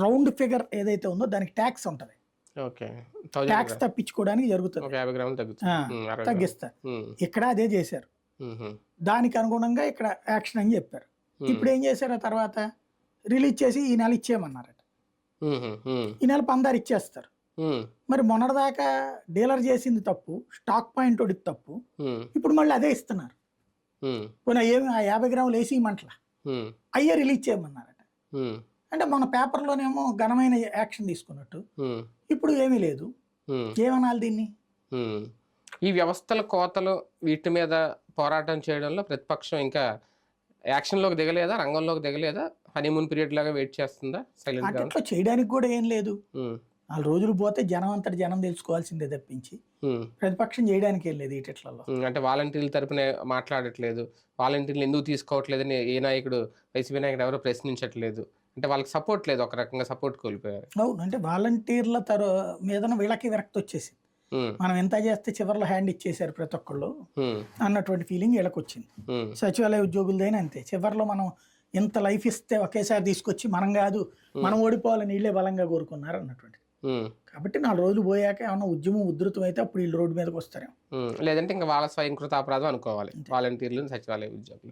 Round figure ఏదైతే ఉందో దానికి ట్యాక్స్ ఉంటది. ట్యాక్స్ తప్పించుకోవడానికి జరుగుతుంది. తగ్గిస్తారు ఇక్కడ అదే చేశారు. దానికి అనుగుణంగా ఇక్కడ యాక్షన్ అని చెప్పారు. ఇప్పుడు ఏం చేశారు తర్వాత రిలీజ్ చేసి ఈ నెల ఇచ్చేయమన్నారట. ఈ నెల పందారు ఇచ్చేస్తారు. మరి మొన్నటిదాకా డీలర్ చేసింది తప్పు స్టాక్ పాయింట్ ఒకటి తప్పు ఇప్పుడు మళ్ళీ అదే ఇస్తున్నారు. పోనీ ఏమి ఆ యాభై గ్రాములు వేసి ఇవ్వమంటలా? ఉమ్, అయ్యే రిలీజ్ చేయమన్నారట. అంటే మన పేపర్లోనేమో ఘనమైన యాక్షన్ తీసుకున్నట్టు. ఇప్పుడు ఏమీ లేదు. ఏమనాలి దీన్ని. ఈ వ్యవస్థల కోతలు వీటి మీద పోరాటం చేయడంలో ప్రతిపక్షం ఇంకా యాక్షన్లోకి దిగలేదా? రంగంలోకి దిగలేదా? హనీమూన్ పీరియడ్ లాగా వెయిట్ చేస్తుందా? సైలెంట్ చేయడానికి కూడా ఏం లేదు. నాలుగు రోజులు పోతే జనం అంతటి జనం తెలుసుకోవాల్సిందే తప్పించి. ప్రతిపక్షం చేయడానికి ఏం లేదు ఉమ్, అంటే వాలంటీర్ల తరపున మాట్లాడట్లేదు. వాలంటీర్లు ఎందుకు తీసుకోవట్లేదని ఏ నాయకుడు వైసీపీ నాయకుడు ఎవరో ప్రశ్నించట్లేదు. అంటే వాళ్ళకి సపోర్ట్ లేదు ఒక రకంగా సపోర్ట్ కోల్పోయారు. అవును. అంటే వాలంటీర్ల తర మీదన వీళ్ళకి విరక్తి వచ్చేసింది. మనం ఎంత చేస్తే చివరిలో హ్యాండ్ ఇచ్చేశారు ప్రతి ఒక్కళ్ళు అన్నటువంటి ఫీలింగ్ వీళ్ళకి వచ్చింది సచివాలయ ఉద్యోగులదైనా అంతే. చివరిలో మనం ఇంత లైఫ్ ఇస్తే ఒకేసారి తీసుకొచ్చి మనం కాదు మనం ఓడిపోవాలని వీళ్ళే బలంగా కోరుకున్నారు అన్నటువంటి. కాబట్టి నాలుగు రోజులు పోయాక ఏమన్నా ఉద్యమం ఉధృతం అయితే అప్పుడు వీళ్ళు రోడ్డు మీదకి వస్తారేమో. లేదంటే ఇంకా వాళ్ళ స్వయంకృత అపరాధం అనుకోవాలి. వాలంటీర్లు సచివాలయ ఉద్యోగులు.